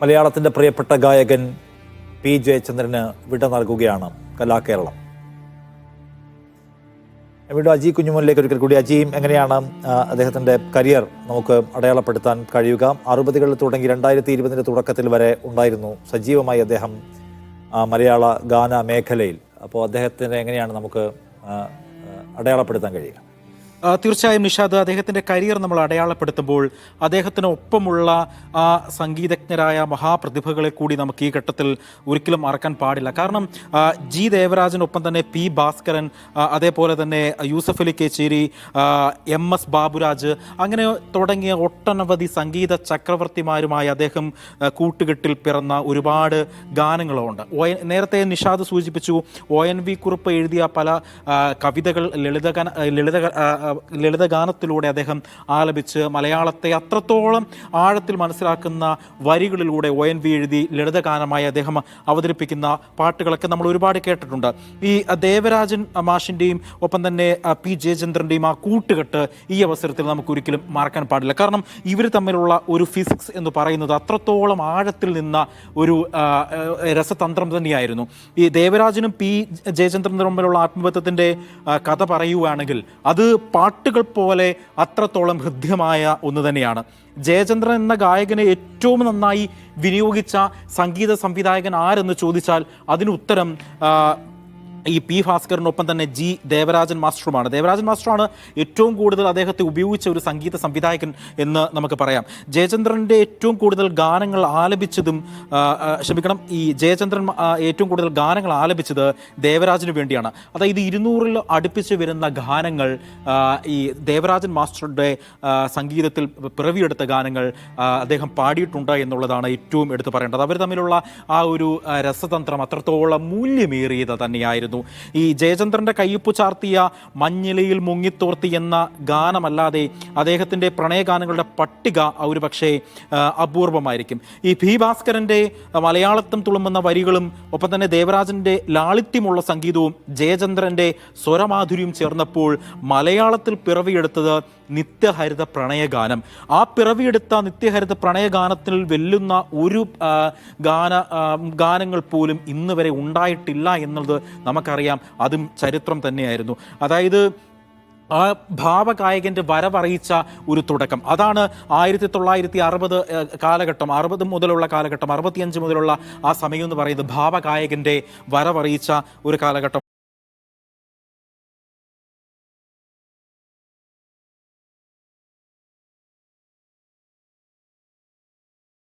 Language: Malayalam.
മലയാളത്തിന്റെ പ്രിയപ്പെട്ട ഗായകൻ പി ജയചന്ദ്രന് വിട നൽകുകയാണ് കലാകേരളം. വീണ്ടും അജി കുഞ്ഞുമോനിലേക്ക് ഒരിക്കൽ കൂടി. അജിയും എങ്ങനെയാണ് അദ്ദേഹത്തിന്റെ കരിയർ നമുക്ക് അടയാളപ്പെടുത്താൻ കഴിയുക? അറുപതുകളിൽ തുടങ്ങി രണ്ടായിരത്തി ഇരുപതിന്റെ തുടക്കത്തിൽ വരെ ഉണ്ടായിരുന്നു സജീവമായി അദ്ദേഹം മലയാള ഗാന മേഖലയിൽ. അപ്പോൾ അദ്ദേഹത്തിന് എങ്ങനെയാണ് നമുക്ക് അടയാളപ്പെടുത്താൻ കഴിയുക? തീർച്ചയായും നിഷാദ് അദ്ദേഹത്തിന്റെ കരിയർ നമ്മൾ അടയാളപ്പെടുത്തുമ്പോൾ അദ്ദേഹത്തിന് ഒപ്പമുള്ള ആ സംഗീതജ്ഞരായ മഹാപ്രതിഭകളെ കൂടി നമുക്ക് ഈ ഘട്ടത്തിൽ ഒരിക്കലും മറക്കാൻ പാടില്ല. കാരണം ജി ദേവരാജനൊപ്പം തന്നെ പി ഭാസ്കരൻ അതേപോലെ തന്നെ യൂസഫ് അലി കേച്ചേരി എം എസ് ബാബുരാജ് അങ്ങനെ തുടങ്ങിയ ഒട്ടനവധി സംഗീത ചക്രവർത്തിമാരുമായി അദ്ദേഹം കൂട്ടുകെട്ടിൽ പിറന്ന ഒരുപാട് ഗാനങ്ങളുണ്ട്. ഒ നേരത്തെ നിഷാദ് സൂചിപ്പിച്ചു ഒ എൻ വി കുറുപ്പ് എഴുതിയ പല കവിതകൾ ലളിതഗാന ലളിത ലളിതഗാനത്തിലൂടെ അദ്ദേഹം ആലപിച്ച് മലയാളത്തെ അത്രത്തോളം ആഴത്തിൽ മനസ്സിലാക്കുന്ന വരികളിലൂടെ ഒ എൻ വി എഴുതി ലളിതഗാനമായി അദ്ദേഹം അവതരിപ്പിക്കുന്ന പാട്ടുകളൊക്കെ നമ്മൾ ഒരുപാട് കേട്ടിട്ടുണ്ട്. ഈ ദേവരാജൻ മാഷിന്റെയും ഒപ്പം തന്നെ പി ജയചന്ദ്രന്റെയും ആ കൂട്ടുകെട്ട് ഈ അവസരത്തിൽ നമുക്ക് ഒരിക്കലും മറക്കാൻ പാടില്ല. കാരണം ഇവർ തമ്മിലുള്ള ഒരു ഫിസിക്സ് എന്ന് പറയുന്നത് അത്രത്തോളം ആഴത്തിൽ നിന്ന ഒരു രസതന്ത്രം തന്നെയായിരുന്നു. ഈ ദേവരാജനും പി ജയചന്ദ്രനും തമ്മിലുള്ള ആത്മബന്ധത്തിന്റെ കഥ പറയുകയാണെങ്കിൽ അത് പാട്ടുകൾ പോലെ അത്രത്തോളം ഹൃദ്യമായ ഒന്ന് തന്നെയാണ്. ജയചന്ദ്രൻ എന്ന ഗായകനെ ഏറ്റവും നന്നായി വിനിയോഗിച്ച സംഗീത സംവിധായകൻ ആരെന്ന് ചോദിച്ചാൽ അതിന് ഉത്തരം ഈ പി ഭാസ്കറിനൊപ്പം തന്നെ ജി ദേവരാജൻ മാസ്റ്ററുമാണ്. ദേവരാജൻ മാസ്റ്ററാണ് ഏറ്റവും കൂടുതൽ അദ്ദേഹത്തെ ഉപയോഗിച്ച ഒരു സംഗീത സംവിധായകൻ എന്ന് നമുക്ക് പറയാം. ജയചന്ദ്രന്റെ ഏറ്റവും കൂടുതൽ ഗാനങ്ങൾ ആലപിച്ചതും ക്ഷമിക്കണം ഈ ജയചന്ദ്രൻ ഏറ്റവും കൂടുതൽ ഗാനങ്ങൾ ആലപിച്ചത് ദേവരാജന് വേണ്ടിയാണ്. അതായത് ഇരുന്നൂറിൽ അടുപ്പിച്ച് വരുന്ന ഗാനങ്ങൾ ഈ ദേവരാജൻ മാസ്റ്ററുടെ സംഗീതത്തിൽ പിറവിയെടുത്ത ഗാനങ്ങൾ അദ്ദേഹം പാടിയിട്ടുണ്ട് എന്നുള്ളതാണ് ഏറ്റവും എടുത്തു പറയേണ്ടത്. അവർ തമ്മിലുള്ള ആ ഒരു രസതന്ത്രം അത്രത്തോളം മൂല്യമേറിയത് തന്നെയായിരുന്നു. ഈ ജയചന്ദ്രന്റെ കയ്യൊപ്പ് ചാർത്തിയ മഞ്ഞിലയിൽ മുങ്ങിത്തോർത്തി എന്ന ഗാനമല്ലാതെ അദ്ദേഹത്തിന്റെ പ്രണയഗാനങ്ങളുടെ പട്ടിക ഒരു പക്ഷേ അപൂർവമായിരിക്കും. ഈ ഭി ഭാസ്കരന്റെ മലയാളത്വം തുളുമ്പുന്ന വരികളും ഒപ്പം തന്നെ ദേവരാജന്റെ ലാളിത്യമുള്ള സംഗീതവും ജയചന്ദ്രന്റെ സ്വരമാധുര്യം ചേർന്നപ്പോൾ മലയാളത്തിൽ പിറവിയെടുത്തത് നിത്യഹരിത പ്രണയഗാനം. ആ പിറവിയെടുത്ത നിത്യഹരിത പ്രണയഗാനത്തിൽ വെല്ലുന്ന ഒരു ഗാന ഗാനങ്ങൾ പോലും ഇന്ന് വരെ ഉണ്ടായിട്ടില്ല എന്നുള്ളത് നമുക്കറിയാം. അതും ചരിത്രം തന്നെയായിരുന്നു. അതായത് ആ ഭാവഗായകന്റെ വരവറിയിച്ച ഒരു തുടക്കം. അതാണ് ആയിരത്തി തൊള്ളായിരത്തി അറുപത് കാലഘട്ടം അറുപത് മുതലുള്ള കാലഘട്ടം അറുപത്തിയഞ്ച് മുതലുള്ള ആ സമയം എന്ന് പറയുന്നത് ഭാവഗായകന്റെ വരവറിയിച്ച ഒരു കാലഘട്ടം.